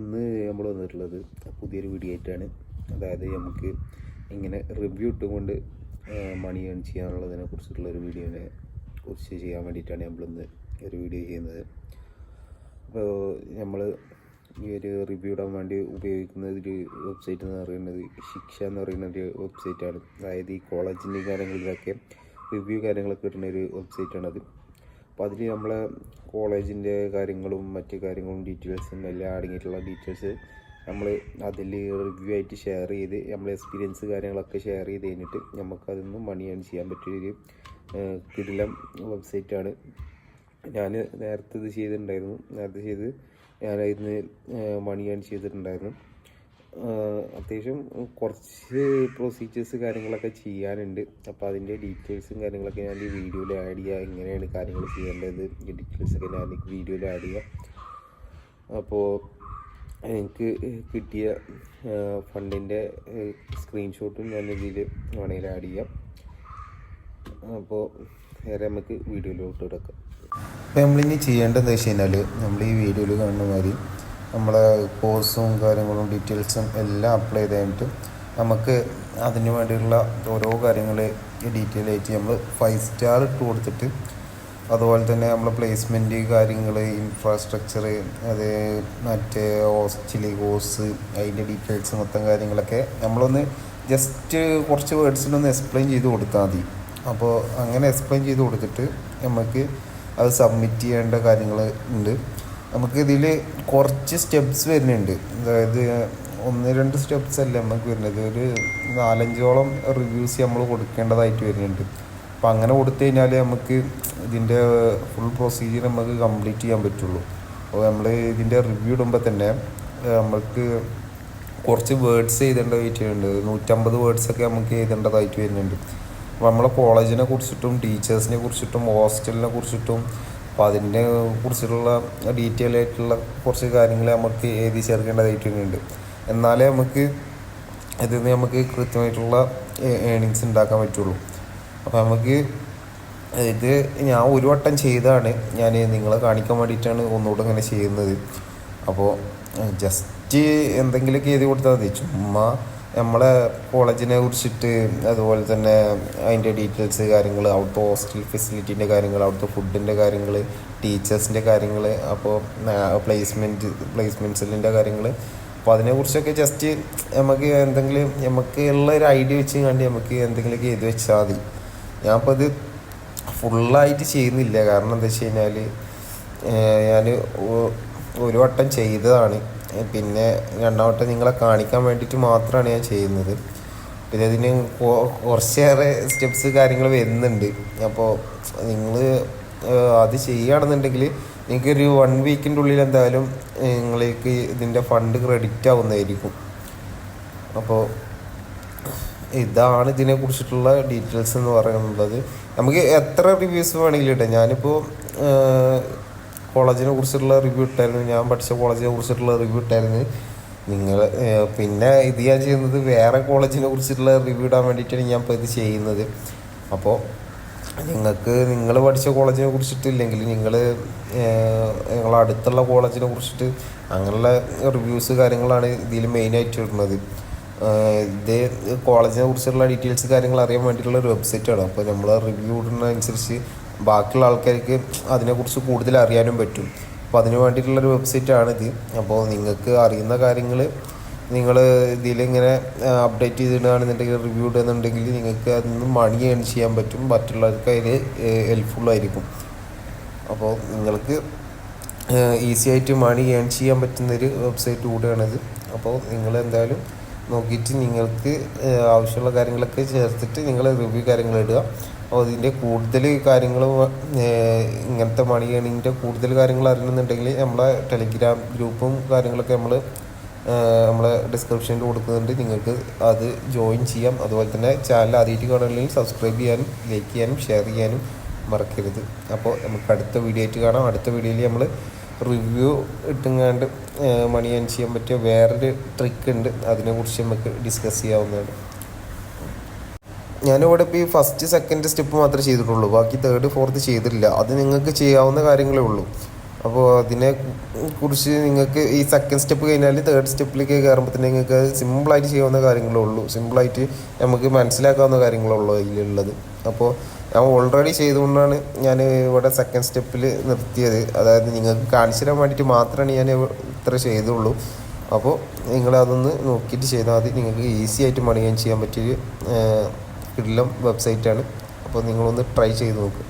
ഇന്ന് നമ്മൾ വന്നിട്ടുള്ളത് പുതിയൊരു വീഡിയോ ആയിട്ടാണ്. അതായത് നമുക്ക് ഇങ്ങനെ റിവ്യൂ ഇട്ടുകൊണ്ട് മണി ഏൺ ചെയ്യാനുള്ളതിനെ കുറിച്ചിട്ടുള്ള ഒരു വീഡിയോനെ കുറിച്ച് ചെയ്യാൻ വേണ്ടിയിട്ടാണ് നമ്മളിന്ന് ഒരു വീഡിയോ ചെയ്യുന്നത്. അപ്പോൾ നമ്മൾ ഈ ഒരു റിവ്യൂ ഇടാൻ വേണ്ടി ഉപയോഗിക്കുന്ന ഒരു വെബ്സൈറ്റ് എന്ന് പറയുന്നത് ശിക്ഷ എന്ന് പറയുന്ന ഒരു വെബ്സൈറ്റാണ് അതായത് ഈ കോളേജിന്റെ കാര്യങ്ങളിലൊക്കെ റിവ്യൂ കാര്യങ്ങളൊക്കെ ഇടുന്ന ഒരു വെബ്സൈറ്റാണത് അപ്പോൾ അതിൽ നമ്മളെ കോളേജിന്റെ കാര്യങ്ങളും മറ്റ് കാര്യങ്ങളും ഡീറ്റെയിൽസും എല്ലാം അടങ്ങിയിട്ടുള്ള ഡീറ്റെയിൽസ് നമ്മൾ അതിൽ റിവ്യൂ ആയിട്ട് ഷെയർ ചെയ്ത് നമ്മൾ എക്സ്പീരിയൻസ് കാര്യങ്ങളൊക്കെ ഷെയർ ചെയ്ത് കഴിഞ്ഞിട്ട് നമുക്കതിൽ മണി ഏൺ ചെയ്യാൻ പറ്റിയൊരു കിടിലം വെബ്സൈറ്റാണ് ഞാൻ നേരത്തെ ഇത് ചെയ്തിട്ടുണ്ടായിരുന്നു. നേരത്തെ ചെയ്ത് ഞാൻ ഇതിന് മണി ഏൺ ചെയ്തിട്ടുണ്ടായിരുന്നു. അത്യാവശ്യം കുറച്ച് പ്രൊസീജിയേഴ്സ് കാര്യങ്ങളൊക്കെ ചെയ്യാനുണ്ട്. അപ്പോൾ അതിന്റെ ഡീറ്റെയിൽസും കാര്യങ്ങളൊക്കെ ഞാൻ ഈ വീഡിയോയിൽ ആഡ് ചെയ്യുക എങ്ങനെയാണ് കാര്യങ്ങൾ ചെയ്യേണ്ടത്? ഡീറ്റെയിൽസൊക്കെ ഞാൻ വീഡിയോയിൽ ആഡ് ചെയ്യുക അപ്പോൾ എനിക്ക് കിട്ടിയ ഫണ്ടിന്റെ സ്ക്രീൻഷോട്ടും ഞാൻ ഇതിൽ വേണമെങ്കിൽ ആഡ് ചെയ്യാം. അപ്പോൾ നേരെ നമുക്ക് വീഡിയോയിലോട്ട് കിടക്കാം. അപ്പോൾ നമ്മളിനി ചെയ്യേണ്ടതെന്ന് വെച്ച് കഴിഞ്ഞാൽ നമ്മൾ ഈ വീഡിയോയിൽ കാണുന്ന മാതിരി നമ്മളെ കോഴ്സും കാര്യങ്ങളും ഡീറ്റെയിൽസും എല്ലാം അപ്ലൈ ചെയ്ത് കഴിഞ്ഞിട്ട് നമുക്ക് അതിന് വേണ്ടിയുള്ള ഓരോ കാര്യങ്ങൾ ഡീറ്റെയിൽ ആയിട്ട് നമ്മൾ ഫൈവ് സ്റ്റാർ ഇട്ട് കൊടുത്തിട്ട് അതുപോലെ തന്നെ നമ്മളെ പ്ലേസ്മെന്റ് കാര്യങ്ങൾ ഇൻഫ്രാസ്ട്രക്ചർ അത് മറ്റേ ഹോസ്റ്റലി കോഴ്സ് അതിന്റെ ഡീറ്റെയിൽസ് മൊത്തം കാര്യങ്ങളൊക്കെ നമ്മളൊന്ന് ജസ്റ്റ് കുറച്ച് വേർഡ്സിലൊന്ന് എക്സ്പ്ലെയിൻ ചെയ്ത് കൊടുത്താൽ മതി. അപ്പോൾ അങ്ങനെ എക്സ്പ്ലെയിൻ ചെയ്ത് കൊടുത്തിട്ട് നമുക്ക് അത് സബ്മിറ്റ് ചെയ്യേണ്ട കാര്യങ്ങൾ ഉണ്ട്. നമുക്ക് ഇതിൽ കുറച്ച് സ്റ്റെപ്സ് വരുന്നുണ്ട്. അതായത് ഒന്ന് രണ്ട് സ്റ്റെപ്സ് അല്ല നമുക്ക് വരുന്നത്? ഒരു നാലഞ്ചോളം റിവ്യൂസ് നമ്മൾ കൊടുക്കേണ്ടതായിട്ട് വരുന്നുണ്ട്. അപ്പം അങ്ങനെ കൊടുത്തു കഴിഞ്ഞാൽ നമുക്ക് ഇതിന്റെ ഫുൾ പ്രൊസീജിയർ നമുക്ക് കംപ്ലീറ്റ് ചെയ്യാൻ പറ്റുള്ളൂ. അപ്പോൾ നമ്മൾ ഇതിന്റെ റിവ്യൂ ഇടുമ്പോൾ തന്നെ നമുക്ക് കുറച്ച് വേർഡ്സ് എഴുതേണ്ടതായിട്ട് വരുന്നുണ്ട്. നൂറ്റമ്പത് വേർഡ്സൊക്കെ നമുക്ക് എഴുതേണ്ടതായിട്ട് വരുന്നുണ്ട്. അപ്പോൾ നമ്മളെ കോളേജിനെ കുറിച്ചിട്ടും ടീച്ചേഴ്സിനെ കുറിച്ചിട്ടും ഹോസ്റ്റലിനെ കുറിച്ചിട്ടും അപ്പോൾ അതിനെ കുറിച്ചിട്ടുള്ള ഡീറ്റെയിൽ ആയിട്ടുള്ള കുറച്ച് കാര്യങ്ങൾ നമുക്ക് എഴുതി ചേർക്കേണ്ടതായിട്ടുണ്ട് എന്നാലേ നമുക്ക് ഇതിൽ നിന്ന് നമുക്ക് കൃത്യമായിട്ടുള്ള ഏണിങ്സ് ഉണ്ടാക്കാൻ പറ്റുള്ളൂ. അപ്പോൾ നമുക്ക് ഇത് ഞാൻ ഒരു വട്ടം ചെയ്താണ്. ഞാൻ നിങ്ങളെ കാണിക്കാൻ വേണ്ടിയിട്ടാണ് ഒന്നുകൂടെ ഇങ്ങനെ ചെയ്യുന്നത്. അപ്പോൾ ജസ്റ്റ് എന്തെങ്കിലുമൊക്കെ എഴുതി കൊടുത്താൽ മതി. ചുമ്മാ നമ്മളെ കോളേജിനെ കുറിച്ചിട്ട് അതുപോലെ തന്നെ അതിന്റെ ഡീറ്റെയിൽസ് കാര്യങ്ങൾ അവിടുത്തെ ഹോസ്റ്റൽ ഫെസിലിറ്റീന്റെ കാര്യങ്ങൾ അവിടുത്തെ ഫുഡിന്റെ കാര്യങ്ങൾ ടീച്ചേഴ്സിന്റെ കാര്യങ്ങൾ അപ്പോൾ പ്ലേസ്മെന്റ് പ്ലേസ്മെന്റ്സിന്റെ കാര്യങ്ങൾ അപ്പോൾ അതിനെക്കുറിച്ചൊക്കെ ജസ്റ്റ് നമുക്ക് എന്തെങ്കിലും നമുക്ക് ഉള്ള ഒരു ഐഡിയ വെച്ച് കണ്ട് നമുക്ക് എന്തെങ്കിലും എഴുതി വെച്ചാൽ മതി. ഞാനിപ്പോൾ ഇത് ഫുള്ളായിട്ട് ചെയ്യുന്നില്ല. കാരണം എന്താ വെച്ച് കഴിഞ്ഞാൽ ഞാൻ ഒരു വട്ടം ചെയ്തതാണ്. പിന്നെ രണ്ടാമത്തെ നിങ്ങളെ കാണിക്കാൻ വേണ്ടിയിട്ട് മാത്രമാണ് ഞാൻ ചെയ്യുന്നത്. പിന്നെ ഇതിന് കുറച്ചേറെ സ്റ്റെപ്സ് കാര്യങ്ങൾ വരുന്നുണ്ട്. അപ്പോൾ നിങ്ങൾ അത് ചെയ്യുകയാണെന്നുണ്ടെങ്കിൽ നിങ്ങൾക്കൊരു വൺ വീക്കിന്റെ ഉള്ളിൽ എന്തായാലും നിങ്ങൾക്ക് ഇതിന്റെ ഫണ്ട് ക്രെഡിറ്റ് ആവുന്നതായിരിക്കും. അപ്പോൾ ഇതാണ് ഇതിനെ കുറിച്ചിട്ടുള്ള ഡീറ്റെയിൽസ് എന്ന് പറയുന്നത്. നമുക്ക് എത്ര റിവ്യൂസ് വേണമെങ്കിലും ഇട്ടാം ഞാനിപ്പോൾ കോളേജിനെ കുറിച്ചിട്ടുള്ള റിവ്യൂ ഇട്ടായിരുന്നു. ഞാൻ പഠിച്ച കോളേജിനെ കുറിച്ചിട്ടുള്ള റിവ്യൂ ഇട്ടായിരുന്നു. നിങ്ങൾ പിന്നെ ഇത് ഞാൻ ചെയ്യുന്നത് വേറെ കോളേജിനെ കുറിച്ചിട്ടുള്ള റിവ്യൂ ഇടാൻ വേണ്ടിയിട്ടാണ് ഞാൻ ഇപ്പോൾ ഇത് ചെയ്യുന്നത്. അപ്പോൾ നിങ്ങൾക്ക് നിങ്ങൾ പഠിച്ച കോളേജിനെ കുറിച്ചിട്ടില്ലെങ്കിൽ നിങ്ങൾ നിങ്ങളെ അടുത്തുള്ള കോളേജിനെ കുറിച്ചിട്ട് അങ്ങനെയുള്ള റിവ്യൂസ് കാര്യങ്ങളാണ് ഇതിൽ മെയിനായിട്ട് വരുന്നത് ഇത് കോളേജിനെ കുറിച്ചുള്ള ഡീറ്റെയിൽസ് കാര്യങ്ങൾ അറിയാൻ വേണ്ടിയിട്ടുള്ള ഒരു വെബ്സൈറ്റാണ് അപ്പോൾ നമ്മൾ റിവ്യൂ ഇടുന്നതനുസരിച്ച് ബാക്കിയുള്ള ആൾക്കാർക്ക് അതിനെക്കുറിച്ച് കൂടുതൽ അറിയാനും പറ്റും. അപ്പോൾ അതിന് വേണ്ടിയിട്ടുള്ളൊരു വെബ്സൈറ്റാണിത് അപ്പോൾ നിങ്ങൾക്ക് അറിയുന്ന കാര്യങ്ങൾ നിങ്ങൾ ഇതിലിങ്ങനെ അപ്ഡേറ്റ് ചെയ്തിടുകയാണെന്നുണ്ടെങ്കിൽ റിവ്യൂ ഇടുകയെന്നുണ്ടെങ്കിൽ നിങ്ങൾക്ക് അതിൽ നിന്ന് മണി ഏൺ ചെയ്യാൻ പറ്റും. മറ്റുള്ളവർക്ക് അതിൽ ഹെൽപ്ഫുള്ളായിരിക്കും അപ്പോൾ നിങ്ങൾക്ക് ഈസി ആയിട്ട് മണി ഏൺ ചെയ്യാൻ പറ്റുന്നൊരു വെബ്സൈറ്റ് കൂടെയാണിത്. അപ്പോൾ നിങ്ങൾ എന്തായാലും നോക്കിയിട്ട് നിങ്ങൾക്ക് ആവശ്യമുള്ള കാര്യങ്ങളൊക്കെ ചേർത്തിട്ട് നിങ്ങൾ റിവ്യൂ കാര്യങ്ങൾ ഇടുക. അപ്പോൾ ഇതിന്റെ കൂടുതൽ കാര്യങ്ങൾ ഇങ്ങനത്തെ മണി ഏണിങ്ങിന്റെ കൂടുതൽ കാര്യങ്ങൾ അറിയണമെന്നുണ്ടെങ്കിൽ നമ്മളെ ടെലിഗ്രാം ഗ്രൂപ്പും കാര്യങ്ങളൊക്കെ നമ്മൾ നമ്മളെ ഡിസ്ക്രിപ്ഷനിൽ കൊടുക്കുന്നുണ്ട്. നിങ്ങൾക്ക് അത് ജോയിൻ ചെയ്യാം. അതുപോലെ തന്നെ ചാനൽ ആദ്യമായിട്ട് കാണുകയാണെങ്കിൽ സബ്സ്ക്രൈബ് ചെയ്യാനും ലൈക്ക് ചെയ്യാനും ഷെയർ ചെയ്യാനും മറക്കരുത്. അപ്പോൾ നമുക്ക് അടുത്ത വീഡിയോ ആയിട്ട് കാണാം. അടുത്ത വീഡിയോയിൽ നമ്മൾ റിവ്യൂ ഇട്ടുങ്ങാണ്ട് മണി ഏൺ ചെയ്യാൻ പറ്റിയ വേറൊരു ട്രിക്ക് ഉണ്ട്. അതിനെക്കുറിച്ച് നമുക്ക് ഡിസ്കസ് ചെയ്യാവുന്നതാണ്. ഞാനിവിടെ ഇപ്പോൾ ഈ ഫസ്റ്റ് സെക്കൻഡ് സ്റ്റെപ്പ് മാത്രമേ ചെയ്തിട്ടുള്ളൂ. ബാക്കി തേർഡ് ഫോർത്ത് ചെയ്തിട്ടില്ല. അത് നിങ്ങൾക്ക് ചെയ്യാവുന്ന കാര്യങ്ങളേ ഉള്ളൂ. അപ്പോൾ അതിനെ കുറിച്ച് നിങ്ങൾക്ക് ഈ സെക്കൻഡ് സ്റ്റെപ്പ് കഴിഞ്ഞാൽ തേർഡ് സ്റ്റെപ്പിലേക്ക് കയറുമ്പോൾ തന്നെ നിങ്ങൾക്ക് സിമ്പിളായിട്ട് ചെയ്യാവുന്ന കാര്യങ്ങളേ ഉള്ളൂ. സിമ്പിളായിട്ട് നമുക്ക് മനസ്സിലാക്കാവുന്ന കാര്യങ്ങളേ ഉള്ളൂ അതിലുള്ളത്. അപ്പോൾ ഞാൻ ഓൾറെഡി ചെയ്തുകൊണ്ടാണ് ഞാൻ ഇവിടെ സെക്കൻഡ് സ്റ്റെപ്പിൽ നിർത്തിയത്. അതായത് നിങ്ങൾക്ക് കാണിച്ചു തരാൻ വേണ്ടിയിട്ട് മാത്രമാണ് ഞാൻ ഇത്ര ചെയ്തുള്ളൂ. അപ്പോൾ നിങ്ങളതൊന്ന് നോക്കിയിട്ട് ചെയ്താൽ മതി. നിങ്ങൾക്ക് ഈസി ആയിട്ട് മണി ചെയ്യാൻ പറ്റിയൊരു കിടിലം വെബ്സൈറ്റാണ് അപ്പോൾ നിങ്ങളൊന്ന് ട്രൈ ചെയ്ത് നോക്കുക